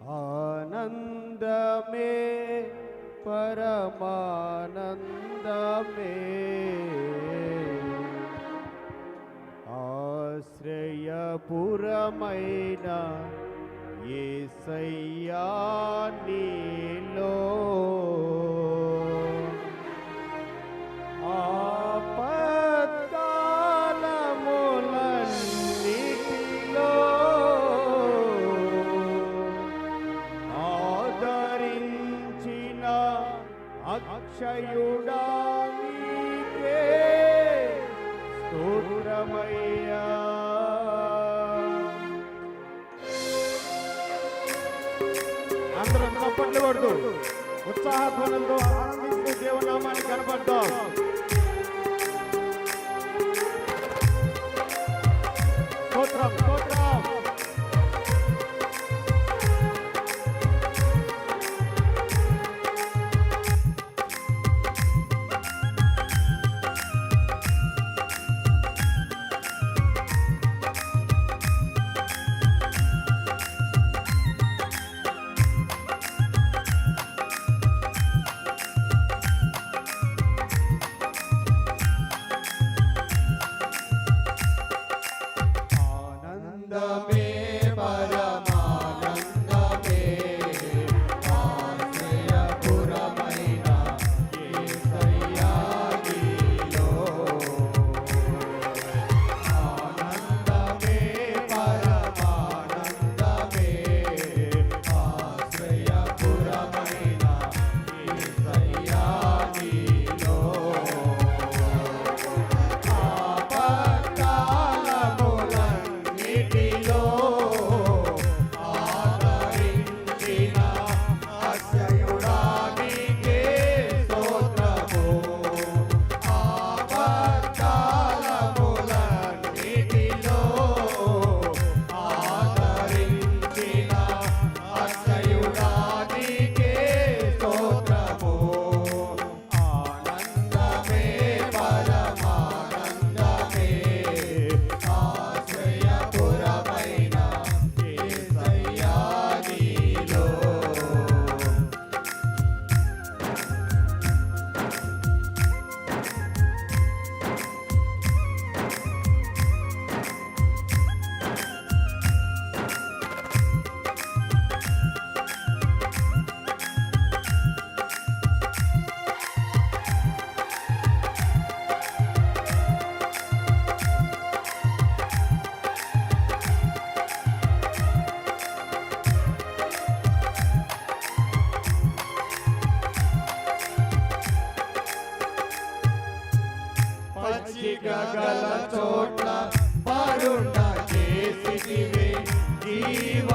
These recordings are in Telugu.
आनंद में परमानंद में ఆశ్రయపురమైన ఏసయ్యా నీల అతిశయుడా నీకే స్తోత్రమయ్యా అందరం చప్పట్లు పడుతూ ఉత్సాహధ్వనంతో ఆనందిస్తూ దేవనామాన్ని కనపడతాం. స్తోత్రం స్తోత్రం. You.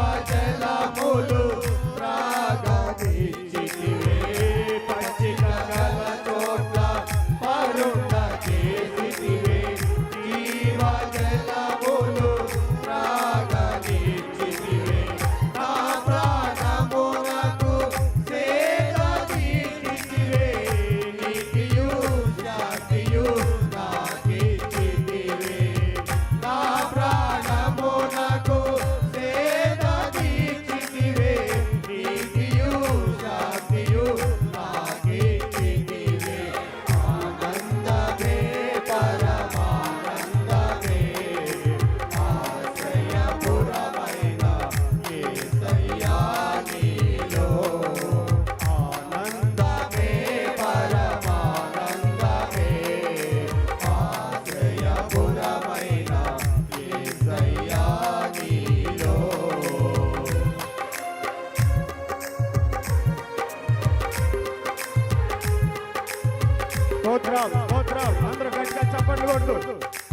धोतराव धोतराव आंध्र बँकेचा पण निवडणूक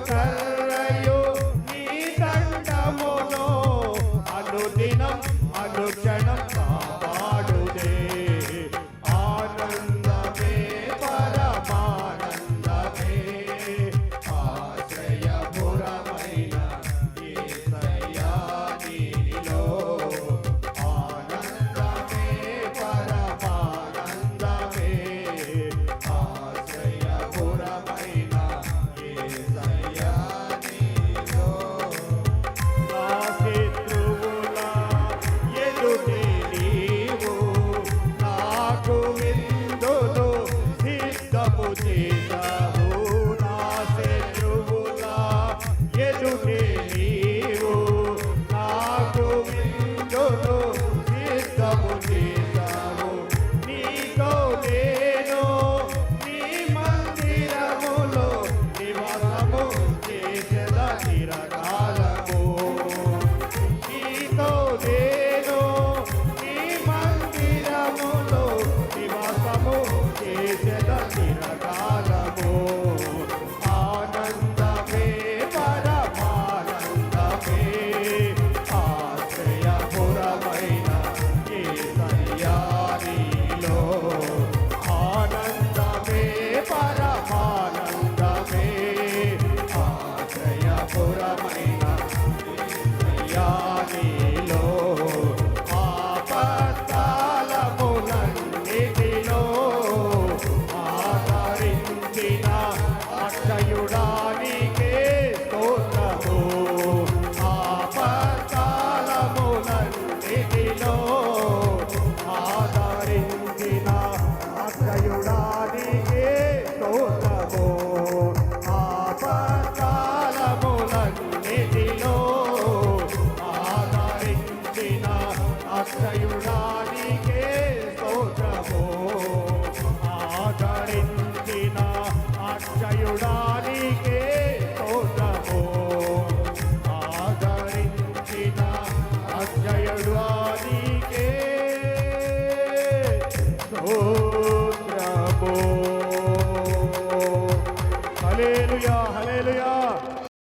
કરાયો